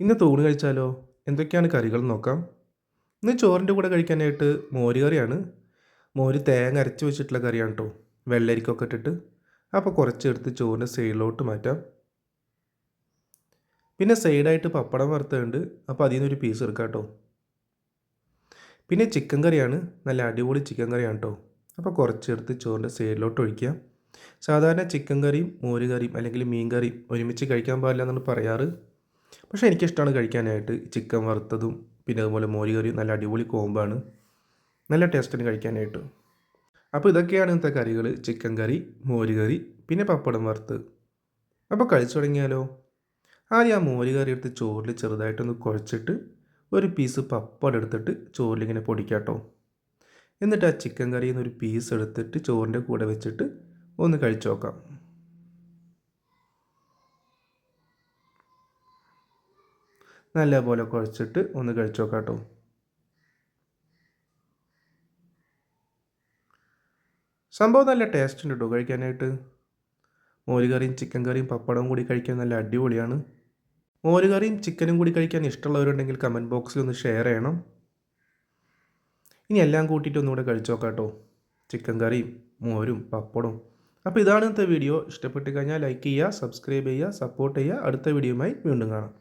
ഇന്ന് തൂണ് കഴിച്ചാലോ? എന്തൊക്കെയാണ് കറികൾ നോക്കാം. ഇന്ന് ചോറിന്റെ കൂടെ കഴിക്കാനായിട്ട് മോര് കറിയാണ്. മോര് തേങ്ങ അരച്ച് വെച്ചിട്ടുള്ള കറിയാണ് കേട്ടോ വെള്ളരിക്കൊക്കെ ഇട്ടിട്ട്. അപ്പോൾ കുറച്ച് എടുത്ത് ചോറിന്റെ സൈഡിലോട്ട് മാറ്റാം. പിന്നെ സൈഡായിട്ട് പപ്പടം വറുത്തുണ്ട് അപ്പോൾ അതിൽ നിന്നൊരു പീസ് എടുക്കാം കേട്ടോ പിന്നെ ചിക്കൻ കറിയാണ്. നല്ല അടിപൊളി ചിക്കൻ കറിയാണ് കേട്ടോ അപ്പോൾ കുറച്ചെടുത്ത് ചോറിന്റെ സൈഡിലോട്ട് ഒഴിക്കാം. സാധാരണ ചിക്കൻ കറിയും മോര് കറിയും അല്ലെങ്കിൽ മീൻ കറിയും ഒരുമിച്ച് കഴിക്കാൻ പാടില്ല എന്നാണ് പറയാറ്. പക്ഷേ എനിക്കിഷ്ടമാണ് കഴിക്കാനായിട്ട് ചിക്കൻ വറുത്തതും പിന്നെ അതുപോലെ മോര് കറിയും നല്ല അടിപൊളി കോമ്പാണ്. നല്ല ടേസ്റ്റിന് കഴിക്കാനായിട്ട്. അപ്പോൾ ഇതൊക്കെയാണ് ഇന്നത്തെ കറികൾ ചിക്കൻ കറി മോര് കറി പിന്നെ പപ്പടം വറുത്ത്. അപ്പോൾ കഴിച്ചു തുടങ്ങിയാലോ? ആദ്യം ആ മോര് കറി എടുത്ത് ചോറിൽ ചെറുതായിട്ടൊന്ന് കുഴച്ചിട്ട് ഒരു പീസ് പപ്പടം എടുത്തിട്ട് ചോറിലിങ്ങനെ പൊടിക്കാട്ടോ. എന്നിട്ട് ആ ചിക്കൻ കറിയിൽ നിന്ന് ഒരു പീസ് എടുത്തിട്ട് ചോറിന്റെ കൂടെ വെച്ചിട്ട് ഒന്ന് കഴിച്ചു നോക്കാം. നല്ലപോലെ കുഴച്ചിട്ട് ഒന്ന് കഴിച്ചു നോക്കാം കേട്ടോ. സംഭവം നല്ല ടേസ്റ്റ് ഉണ്ട് കേട്ടോ കഴിക്കാനായിട്ട്. മോരുകറിയും ചിക്കൻ കറിയും പപ്പടവും കൂടി കഴിക്കാൻ നല്ല അടിപൊളിയാണ്. മോരുകറിയും ചിക്കനും കൂടി കഴിക്കാൻ ഇഷ്ടമുള്ളവരുണ്ടെങ്കിൽ കമന്റ് ബോക്സിൽ ഒന്ന് ഷെയർ ചെയ്യണം. ഇനി എല്ലാം കൂട്ടിയിട്ട് ഒന്നുകൂടെ കഴിച്ചു നോക്കാം കേട്ടോ ചിക്കൻ കറിയും മോരും പപ്പടവും. അപ്പോൾ ഇതാണ് ഇന്നത്തെ വീഡിയോ ഇഷ്ടപ്പെട്ട് കഴിഞ്ഞാൽ ലൈക്ക് ചെയ്യുക സബ്സ്ക്രൈബ് ചെയ്യുക സപ്പോർട്ട് ചെയ്യുക. അടുത്ത വീഡിയോയുമായി വീണ്ടും കാണാം.